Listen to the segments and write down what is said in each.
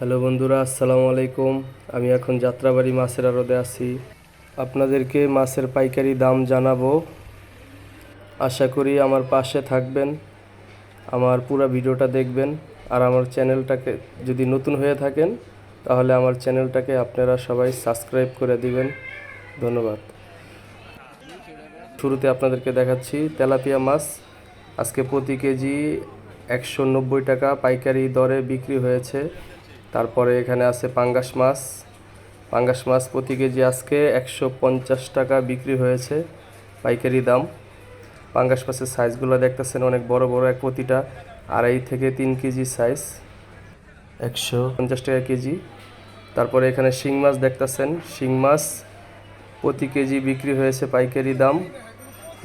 Hello বন্ধুরা, আসসালামু আলাইকুম। আমি এখন যাত্রাবাড়ি মাছের আড়তে আছি। আপনাদেরকে মাছের পাইকারি দাম জানাব। আশা করি আমার পাশে থাকবেন, আমার পুরো ভিডিওটা দেখবেন, আর আমার চ্যানেলটাকে যদি নতুন হয়ে থাকেন, তাহলে আমার চ্যানেলটাকে আপনারা সবাই সাবস্ক্রাইব করে দিবেন। ধন্যবাদ। শুরুতে আপনাদেরকে দেখাচ্ছি তেলাপিয়া মাছ। আজকে প্রতি কেজি একশো নব্বই টাকা পাইকারি দরে বিক্রি হয়েছে। তারপরে এখানে আছে পাঙ্গাস মাছ। পাঙ্গাস মাছ প্রতি কেজি আজকে একশো পঞ্চাশ টাকা বিক্রি হয়েছে পাইকারি দাম। পাঙ্গাস মাছের সাইজগুলো দেখতেছেন অনেক বড় বড় এক প্রতিটা, আড়াই থেকে তিন কেজি সাইজ। একশো পঞ্চাশ টাকা কেজি। তারপরে এখানে শিং মাছ দেখতেছেন। শিং মাছ প্রতি কেজি বিক্রি হয়েছে পাইকারি দাম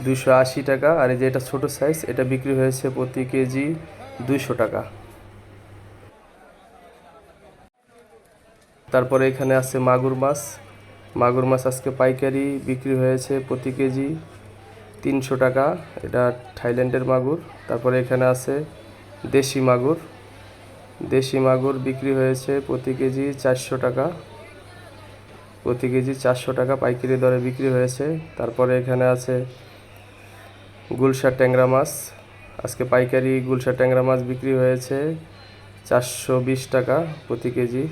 দুইশো আশি টাকা। আর এই যে এটা ছোটো সাইজ, এটা বিক্রি হয়েছে প্রতি কেজি দুইশো টাকা। তারপরে এখানে আছে মাগুর মাছ। মাগুর মাছ আজকে পাইকারি বিক্রি হয়েছে প্রতি কেজি তিনশো টাকা। এটা থাইল্যান্ডের মাগুর। তারপরে এখানে আছে দেশি মাগুর। দেশি মাগুর বিক্রি হয়েছে প্রতি কেজি চারশো টাকা। প্রতি কেজি চারশো টাকা পাইকারি দরে বিক্রি হয়েছে। তারপরে এখানে আছে গুলশা ট্যাংরা মাছ। আজকে পাইকারি গুলশা ট্যাংরা মাছ বিক্রি হয়েছে চারশো বিশ টাকা প্রতি কেজি।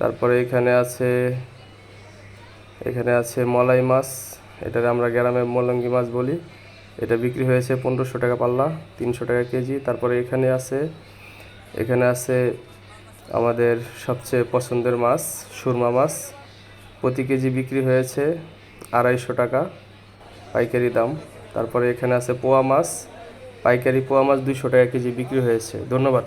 তারপরে এখানে আছে এখানে আছে মলাই মাছ। এটাকে আমরা গ্রামে মলঙ্গি মাছ বলি। এটা বিক্রি হয়েছে পনেরোশো টাকা পাল্লা, তিনশো টাকা কেজি। তারপরে এখানে আছে এখানে আছে আমাদের সবচেয়ে পছন্দের মাছ, সুরমা মাছ। প্রতি কেজি বিক্রি হয়েছে আড়াইশো টাকা পাইকারি দাম। তারপরে এখানে আছে পোয়া মাছ। পাইকারি পোয়া মাছ দুশো টাকা কেজি বিক্রি হয়েছে। ধন্যবাদ।